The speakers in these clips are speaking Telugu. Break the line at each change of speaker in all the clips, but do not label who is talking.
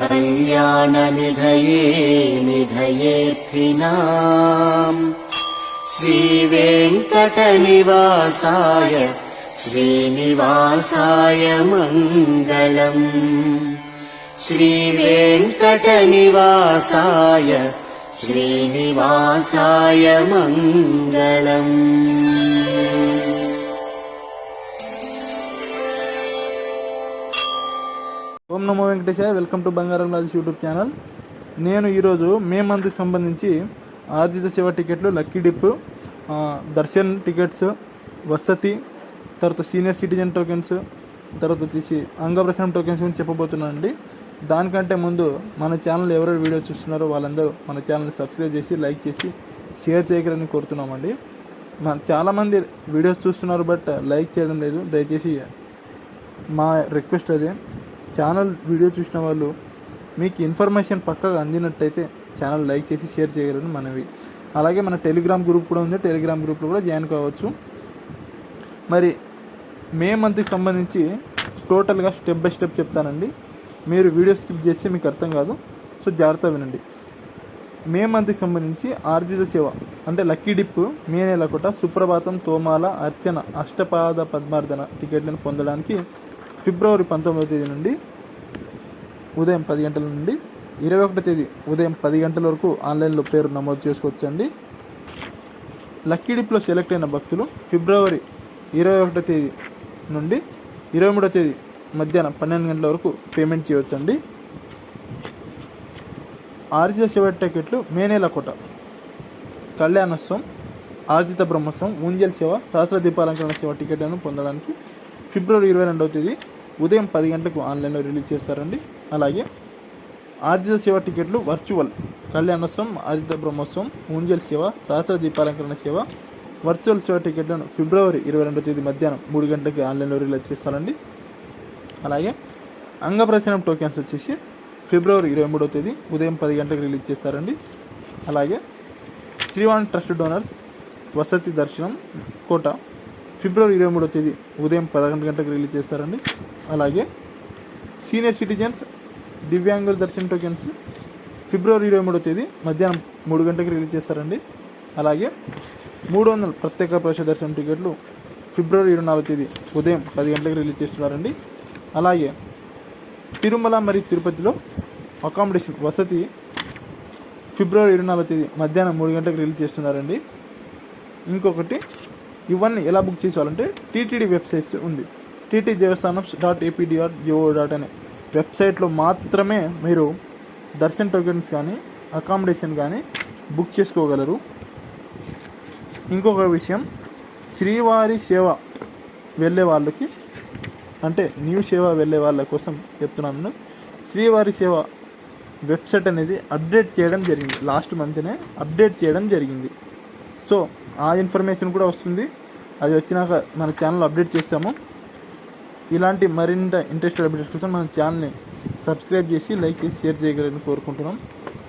कल्याणनिधये निधयेऽर्थिनाम् श्रीवेङ्कटनिवासाय श्रीनिवासाय मङ्गलम्। श्रीवेङ्कटनिवासाय श्रीनिवासाय मङ्गलम्
ఓం నమో వెంకటేశాయ వెల్కమ్ టు బంగారం రాజు యూట్యూబ్ ఛానల్. నేను ఈరోజు మే మంత్కి సంబంధించి ఆర్జిత శివ టికెట్లు లక్కీ డిప్ దర్శన్ టికెట్స్ వసతి తర్వాత సీనియర్ సిటిజన్ టోకెన్స్ తర్వాత వచ్చేసి అంగప్రసనం టోకెన్స్ గురించి చెప్పబోతున్నాను అండి దానికంటే ముందు మన ఛానల్ ఎవరెవరు వీడియో చూస్తున్నారో వాళ్ళందరూ మన ఛానల్ని సబ్స్క్రైబ్ చేసి లైక్ చేసి షేర్ చేయగలని కోరుతున్నామండి. మన చాలామంది వీడియోస్ చూస్తున్నారు బట్ లైక్ చేయడం లేదు. దయచేసి మా రిక్వెస్ట్ అదే. ఛానల్ వీడియో చూసిన వాళ్ళు మీకు ఇన్ఫర్మేషన్ పక్కగా అందినట్టయితే ఛానల్ లైక్ చేసి షేర్ చేయగలని మనవి. అలాగే మన టెలిగ్రామ్ గ్రూప్ కూడా ఉంది. టెలిగ్రామ్ గ్రూప్లో కూడా జాయిన్ కావచ్చు. మరి మే మంత్కి సంబంధించి టోటల్గా స్టెప్ బై స్టెప్ చెప్తానండి. మీరు వీడియో స్కిప్ చేస్తే మీకు అర్థం కాదు. సో జాగ్రత్త వినండి. మే మంత్కి సంబంధించి ఆర్జిత సేవ అంటే లక్కీ డిప్ మే నెల సుప్రభాతం తోమాల అర్చన అష్టపాద పద్మార్ధన టికెట్లను పొందడానికి ఫిబ్రవరి పంతొమ్మిదవ తేదీ నుండి ఉదయం పది గంటల నుండి ఇరవై ఒకటో తేదీ ఉదయం పది గంటల వరకు ఆన్లైన్లో పేరు నమోదు చేసుకోవచ్చండి. లక్కీ డిప్లో సెలెక్ట్ అయిన భక్తులు ఫిబ్రవరి ఇరవై ఒకటో తేదీ నుండి ఇరవై మూడో తేదీ మధ్యాహ్నం పన్నెండు గంటల వరకు పేమెంట్ చేయవచ్చండి. ఆర్జే శివ టికెట్లు మే నెల కోట. కళ్యాణోత్సవం ఆర్జిత బ్రహ్మోత్సవం ఊంజల్ సేవ సహస్ర దీపాలంకరణ సేవ టికెట్లను పొందడానికి ఫిబ్రవరి ఇరవై రెండవ తేదీ ఉదయం పది గంటలకు ఆన్లైన్లో రిలీజ్ చేస్తారండి. అలాగే ఆర్జిత సేవ టికెట్లు వర్చువల్ కళ్యాణోత్సవం ఆర్జిత బ్రహ్మోత్సవం ఊంజల్ సేవ సహస్ర దీపాలంకరణ సేవ వర్చువల్ సేవ టికెట్లను ఫిబ్రవరి ఇరవై రెండవ తేదీ మధ్యాహ్నం మూడు గంటలకి ఆన్లైన్లో రిలీజ్ చేస్తారండి. అలాగే అంగప్రచనం టోకెన్స్ వచ్చేసి ఫిబ్రవరి ఇరవై మూడవ తేదీ ఉదయం పది గంటలకు రిలీజ్ చేస్తారండి. అలాగే శ్రీవాణి ట్రస్ట్ డోనర్స్ వసతి దర్శనం కోట ఫిబ్రవరి ఇరవై మూడో తేదీ ఉదయం పదకొండు గంటలకు రిలీజ్ చేస్తారండి. అలాగే సీనియర్ సిటిజన్స్ దివ్యాంగుల దర్శన టోకెన్స్ ఫిబ్రవరి ఇరవై మూడవ తేదీ మధ్యాహ్నం మూడు గంటలకు రిలీజ్ చేస్తారండి. అలాగే మూడు వందల ప్రత్యేక ప్రవేశ దర్శనం టికెట్లు ఫిబ్రవరి ఇరవై నాలుగో తేదీ ఉదయం పది గంటలకు రిలీజ్ చేస్తున్నారండి. అలాగే తిరుమల మరియు తిరుపతిలో అకామిడేషన్ వసతి ఫిబ్రవరి ఇరవై నాలుగో తేదీ మధ్యాహ్నం మూడు గంటలకు రిలీజ్ చేస్తున్నారండి. ఇంకొకటి ఇవన్నీ ఎలా బుక్ చేసుకోవాలంటే టీటీడీ వెబ్సైట్స్ ఉంది. TT Devasthanam dot APD dot gov dot అనే వెబ్సైట్లో మాత్రమే మీరు దర్శన్ టోకెన్స్ కానీ అకామిడేషన్ కానీ బుక్ చేసుకోగలరు. ఇంకొక విషయం శ్రీవారి సేవ వెళ్ళే వాళ్ళకి అంటే న్యూ సేవ వెళ్ళే వాళ్ళ కోసం చెప్తున్నాను శ్రీవారి సేవ వెబ్సైట్ అనేది అప్డేట్ చేయడం జరిగింది. లాస్ట్ మంత్నే అప్డేట్ చేయడం జరిగింది. సో ఆ ఇన్ఫర్మేషన్ కూడా వస్తుంది. అది వచ్చినాక మన ఛానల్ అప్డేట్ చేస్తాము. ఇలాంటి మరింత ఇంట్రెస్టెడ్ అప్డేట్స్ కోసం మన ఛానల్ని సబ్స్క్రైబ్ చేసి లైక్ చేసి షేర్ చేయగలని కోరుకుంటున్నాం.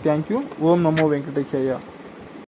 Thank you Om Namo Venkateshayya.